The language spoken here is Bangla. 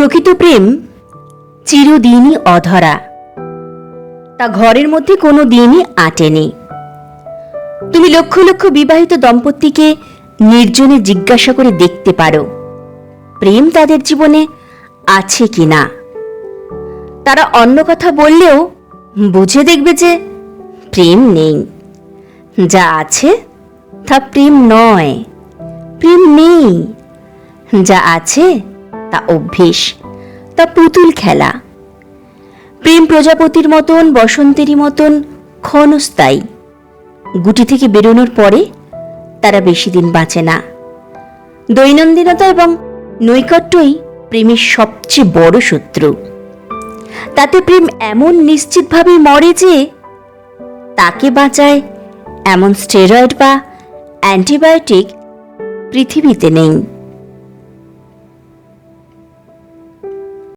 প্রকৃত প্রেম চিরদিনই অধরা। তা ঘরের মধ্যে কোনো দিনই আটেনি। তুমি লক্ষ লক্ষ বিবাহিত দম্পতিকে নির্জনে জিজ্ঞাসা করে দেখতে পারো, প্রেম তাদের জীবনে আছে কি না। তারা অন্য কথা বললেও বুঝে দেখবে যে প্রেম নেই। যা আছে তা প্রেম নয়, প্রেম নেই। যা আছে তা অভ্যেস, তা পুতুল খেলা। প্রেম প্রজাপতির মতন, বসন্তেরই মতন, ক্ষণস্থায়ী। গুটি থেকে বেরোনোর পরে তারা বেশি দিন বাঁচে না। দৈনন্দিনতা এবং নৈকট্যই প্রেমের সবচেয়ে বড় শত্রু। তাতে প্রেম এমন নিশ্চিতভাবে মরে যে তাকে বাঁচায় এমন স্টেরয়েড বা অ্যান্টিবায়োটিক পৃথিবীতে নেই।